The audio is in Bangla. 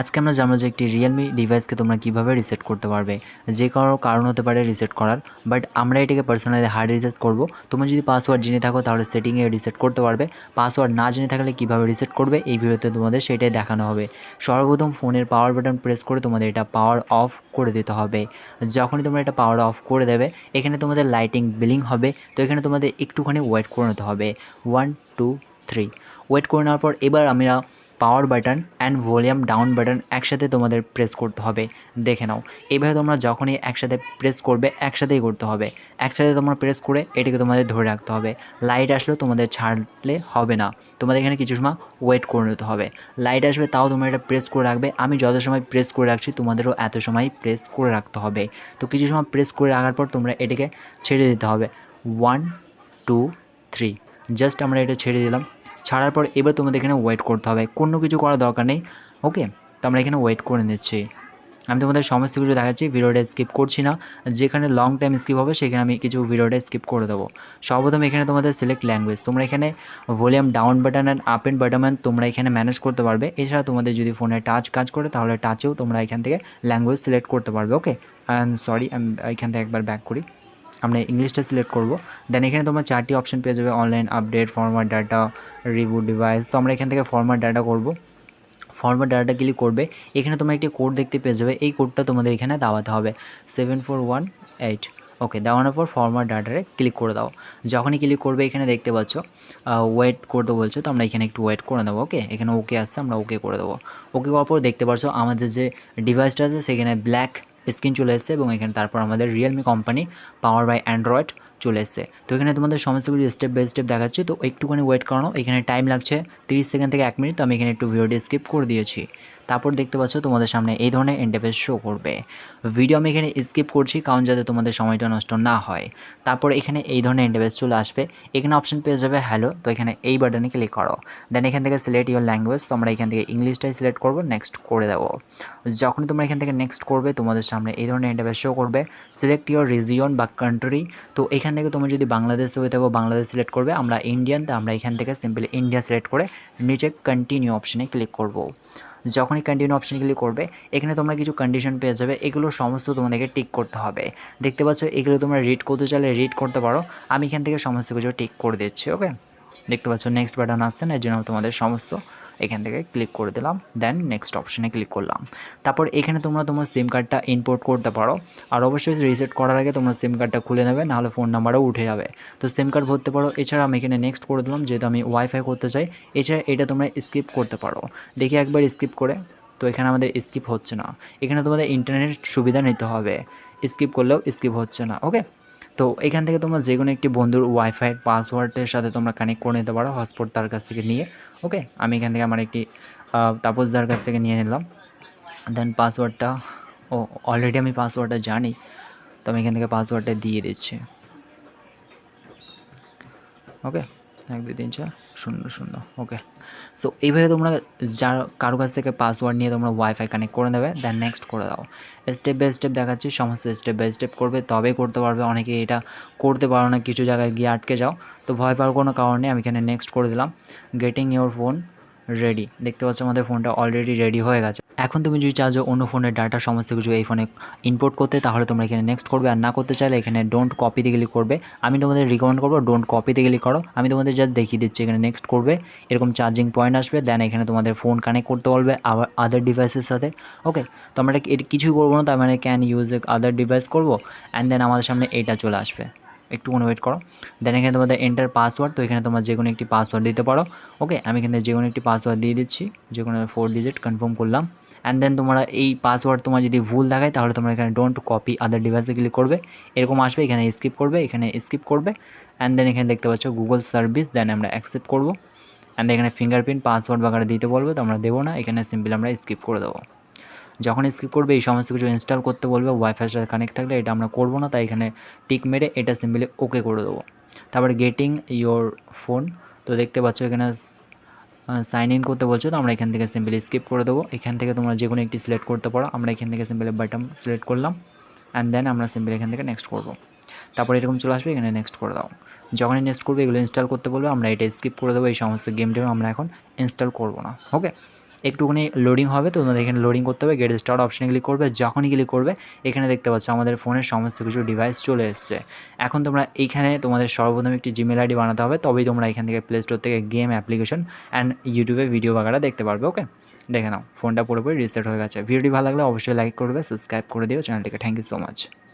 আজকে আমরা জানব যে একটি রিয়েলমি ডিভাইসকে তোমরা কীভাবে রিসেট করতে পারবে। যে কারও কারণ হতে পারে রিসেট করার বাট আমরা এটাকে পার্সোনালি হার্ড রিসেট করব। তোমরা যদি পাসওয়ার্ড জেনে থাকো, তাহলে সেটিংয়ে রিসেট করতে পারবে। পাসওয়ার্ড না জেনে থাকলে কীভাবে রিসেট করবে, এই ভিডিওতে তোমাদের সেটাই দেখানো হবে। সর্বপ্রথম ফোনের পাওয়ার বাটন প্রেস করে তোমাদের এটা পাওয়ার অফ করে দিতে হবে। যখনই তোমরা এটা পাওয়ার অফ করে দেবে, এখানে তোমাদের লাইটিং বিলিং হবে। তো এখানে তোমাদের একটুখানি ওয়েট করে নিতে হবে। ওয়ান টু থ্রি ওয়েট করে নেওয়ার পর এবার আমরা power button and volume down button একসাথে তোমাদের প্রেস করতে হবে। দেখে নাও এইভাবে তোমরা যখনই একসাথে প্রেস করবে, একসাথেই করতে হবে। একসাথে তোমরা প্রেস করে এটিকে তোমাদের ধরে রাখতে হবে। লাইট আসলেও তোমাদের ছাড়লে হবে না। তোমাদের এখানে কিছু সময় ওয়েট করে নিতে হবে। লাইট আসবে তাও তোমরা এটা প্রেস করে রাখবে। আমি যত সময় প্রেস করে রাখছি, তোমাদেরও এত সময় প্রেস করে রাখতে হবে। তো কিছু সময় প্রেস করে রাখার পর তোমরা এটিকে ছেড়ে দিতে হবে। ওয়ান টু থ্রি জাস্ট আমরা এটা ছেড়ে দিলাম। ছাড়ার পর এবার তোমাদের এখানে ওয়েট করতে হবে। কোনো কিছু করার দরকার নেই। ওকে তো আমরা এখানে ওয়েট করে নিচ্ছি। আমি তোমাদের সমস্ত কিছু দেখাচ্ছি ভিডিওটা স্কিপ করছি না। যেখানে লং টাইম স্কিপ হবে, সেখানে আমি কিছু ভিডিওটা স্কিপ করে দেবো। সর্বপ্রথম এখানে তোমাদের সিলেক্ট ল্যাঙ্গুয়েজ তোমরা এখানে volume down button and up and button তোমরা এখানে ম্যানেজ করতে পারবে। এছাড়া তোমাদের যদি ফোনে টাচ কাজ করে, তাহলে টাচেও তোমরা এখান থেকে ল্যাঙ্গুয়েজ সিলেক্ট করতে পারবে। ওকে সরি আমি এখান থেকে একবার ব্যাক করি। আমরা ইংলিশটা সিলেক্ট করব। দেন এখানে তোমরা চারটি অপশন পেয়ে যাবে online update format data reboot device তো আমরা এখান থেকে ফরম্যাট ডাটা করব। ফরম্যাট ডাটা ক্লিক করবে। এখানে তোমরা একটি কোড দেখতে পেয়ে যাবে। এই কোডটা তোমাদের এখানে দাওয়াতে হবে। Seven four one eight okay দেওয়ানোর পর ফরম্যাট ডাটারে ক্লিক করে দাও। যখনই ক্লিক করবে, এখানে দেখতে পাচ্ছ ওয়েট করতে বলছে। তো আমরা এখানে একটু ওয়েট করে দেবো ওকে এখানে ওকে আসছে, আমরা ওকে করে দেবো। ওকে করার পর দেখতে পাচ্ছ আমাদের যে ডিভাইসটা আছে, সেখানে ব্ল্যাক স্ক্রিন চলে এসেছে এবং এখানে তারপর আমাদের Realme company power by Android চলে এসছে। তো এখানে তোমাদের সমস্ত কিছু স্টেপ বাই স্টেপ দেখাচ্ছি। তো একটুখানি ওয়েট করানো। এখানে টাইম লাগছে তিরিশ সেকেন্ড থেকে এক মিনিট তো আমি এখানে একটু ভিডিওটি স্কিপ করে দিয়েছি। তারপর দেখতে পাচ্ছ তোমাদের সামনে এই ধরনের ইন্টারফেস শো করবে। ভিডিও আমি এখানে স্কিপ করছি কারণ যাতে তোমাদের সময়টা নষ্ট না হয়। তারপর এখানে এই ধরনের ইন্টারফেস চলে আসবে। এখানে অপশন পেয়ে যাবে হ্যালো তো এখানে এই বাটনে ক্লিক করো। দেন এখান থেকে সিলেক্ট ইউর ল্যাঙ্গুয়েজ তো আমরা এখান থেকে ইংলিশটাই সিলেক্ট করব। নেক্সট করে দেবো। যখনই তোমরা এখান থেকে নেক্সট করবে, তোমাদের সামনে এই ধরনের ইন্টারফেস শো করবে। সিলেক্ট ইউর রিজিয়ন বা কান্ট্রি তো এখান থেকে তুমি যদি বাংলাদেশ হয়ে থাকো, বাংলাদেশ সিলেক্ট করবে, আমরা ইন্ডিয়ান তো আমরা এখান থেকে সিম্পলি ইন্ডিয়া সিলেক্ট করে নিচে কন্টিনিউ অপশানে ক্লিক করব। যখনই কন্টিনিউ অপশন ক্লিক করবে, এখানে তোমরা কিছু কন্ডিশন পেয়ে যাবে, এগুলো সমস্ত তোমাদেরকে টিক করতে হবে। দেখতে পাচ্ছ, এগুলো তোমরা রিড করতে চাইলে রিড করতে পারো, আমি এখান থেকে সমস্ত কিছু টিক করে দিচ্ছি ওকে দেখতে পাচ্ছ নেক্সট বাটন আসছে না, এর জন্য তোমাদের সমস্ত এখান থেকে ক্লিক করে দিলাম দেন নেক্সট অপশানে ক্লিক করলাম। তারপর এখানে তোমরা তোমার সিম কার্ডটা ইম্পোর্ট করতে পারো। আর অবশ্যই রিসেট করার আগে তোমরা সিম কার্ডটা খুলে নেবে, নাহলে ফোন নাম্বারও উঠে যাবে। তো সিম কার্ড ভরতে পারো, এছাড়া আমি এখানে নেক্সট করে দিলাম, যেহেতু আমি ওয়াইফাই করতে চাই, এছাড়া এটা তোমরা স্কিপ করতে পারো। দেখি একবার স্কিপ করে, তো এখানে আমাদের স্কিপ হচ্ছে না। এখানে তোমাদের ইন্টারনেট সুবিধা নিতে হবে। স্কিপ করলেও স্কিপ হচ্ছে না ওকে তো এখান থেকে তোমরা যে কোনো একটি বন্ধুর ওয়াইফাই পাসওয়ার্ডের সাথে তোমরা কানেক্ট করে নিতে পারো হটস্পট তার কাছ থেকে নিয়ে। ওকে আমি এখান থেকে আমার একটি তাপসদার কাছ থেকে নিয়ে নিলাম। দেন পাসওয়ার্ডটা ও অলরেডি আমি পাসওয়ার্ডটা জানি, তো আমি এখান থেকে পাসওয়ার্ডটা দিয়ে দিচ্ছি। ওকে এক, দুই, তিন, চার, শূন্য শূন্য ওকে সো এইভাবে তোমরা যার কারও কাছ থেকে পাসওয়ার্ড নিয়ে তোমরা ওয়াইফাই কানেক্ট করে নেবে দেন নেক্সট করে দাও। স্টেপ বাই স্টেপ দেখাচ্ছি, সমস্ত স্টেপ বাই স্টেপ করবে তবে করতে পারবে। অনেকে এটা করতে পারো না, কিছু জায়গায় গিয়ে আটকে যাও। তো ভয় পাওয়ার কোনো কারণে আমি এখানে নেক্সট করে দিলাম। গেটিং ইউর ফোন রেডি দেখতে পাচ্ছ আমাদের ফোনটা অলরেডি রেডি হয়ে গেছে। এখন তুমি যদি চাও যে অন্য ফোনের ডাটা সমস্ত কিছু এই ফোনে ইম্পোর্ট করতে, তাহলে তোমরা এখানে নেক্সট করবে। আর না করতে চাইলে এখানে ডোন্ট কপিতে গেলে করবে। আমি তোমাদের রিকমেন্ড করব ডোন্ট কপিতে গেলে করো। আমি তোমাদের যা দেখিয়ে দিচ্ছি এখানে নেক্সট করবে। এরকম চার্জিং পয়েন্ট আসবে। দেন এখানে তোমাদের ফোন কানেক্ট করতে বলবে আবার আদার ডিভাইসের সাথে। ওকে তো আমরা কিছুই করব না। তার মানে ক্যান ইউজ আদার ডিভাইস করব। অ্যান্ড দেন আমাদের সামনে এটা চলে আসবে। একটুখানি ওয়েট করো। দেন এখানে তোমাদের এন্টার পাসওয়ার্ড তো এখানে তোমরা যে কোনো একটি পাসওয়ার্ড দিতে পারো। ওকে আমি এখানে যে কোনো একটি পাসওয়ার্ড দিয়ে দিচ্ছি। যে কোনো ফোর ডিজিট কনফার্ম করলাম। অ্যান্ড দেন তোমরা এই পাসওয়ার্ড তোমার যদি ভুল দেখায়, তাহলে তোমরা এখানে ডোন্ট কপি আদার ডিভাইসে ক্লিক করবে। এরকম আসবে, এখানে স্কিপ করবে, এখানে স্কিপ করবে। অ্যান্ড দেন এখানে দেখতে পাচ্ছ গুগল সার্ভিস দেন আমরা অ্যাকসেপ্ট করব। অ্যান্ড এখানে ফিঙ্গারপ্রিন্ট পাসওয়ার্ড বাগারে দিতে বলবে, তো আমরা দেবো না। এখানে সিম্পল আমরা স্কিপ করে দেবো। যখন স্কিপ করবে, এই সমস্ত কিছু ইনস্টল করতে বলবে ওয়াইফাইয়ের সাথে কানেক্ট থাকলে এটা আমরা করব না, তাই এখানে টিক মেরে এটা সিম্পলি ওকে করে দেবো। তারপরে গেটিং ইয়োর ফোন তো দেখতে পাচ্ছ এখানে সাইন ইন করতে বলছো, তো আমরা এখান থেকে সিম্পলি স্কিপ করে দেবো। এখান থেকে তোমরা যে কোনো একটি সিলেক্ট করতে পারো, আমরা এখান থেকে সিম্পলি বাটন সিলেক্ট করলাম অ্যান্ড দেন আমরা সিম্পলি এখান থেকে নেক্সট করব। তারপর এরকম চলে আসবে, এখানে নেক্সট করে দাও। যখনই নেক্সট করবে, এগুলো ইনস্টল করতে বলবে, আমরা এটা স্কিপ করে দেবো, এই সমস্ত গেম টেম আমরা এখন ইনস্টল করব না ওকে একটুখানি লোডিং হবে, তো তোমাদের এখানে লোডিং করতে হবে গেট স্টার্ট অপশানে ক্লিক করবে, যখনই ক্লিক করবে, এখানে দেখতে পাচ্ছ আমাদের ফোনের সমস্ত কিছু ডিভাইস চলে এসছে। এখন তোমরা এইখানে তোমাদের সর্বপ্রথম একটি জিমেল আইডি বানাতে হবে, তবেই তোমরা এখান থেকে প্লে স্টোর থেকে গেম অ্যাপ্লিকেশন অ্যান্ড ইউটিউবে ভিডিও বাগারা দেখতে পারবে ওকে দেখে নাও ফোনটা পুরোপুরি রিসেট হয়ে গেছে। ভিডিওটি ভালো লাগলে অবশ্যই লাইক করবে সাবস্ক্রাইব করে দিও চ্যানেলটিকে থ্যাংক ইউ সো মাচ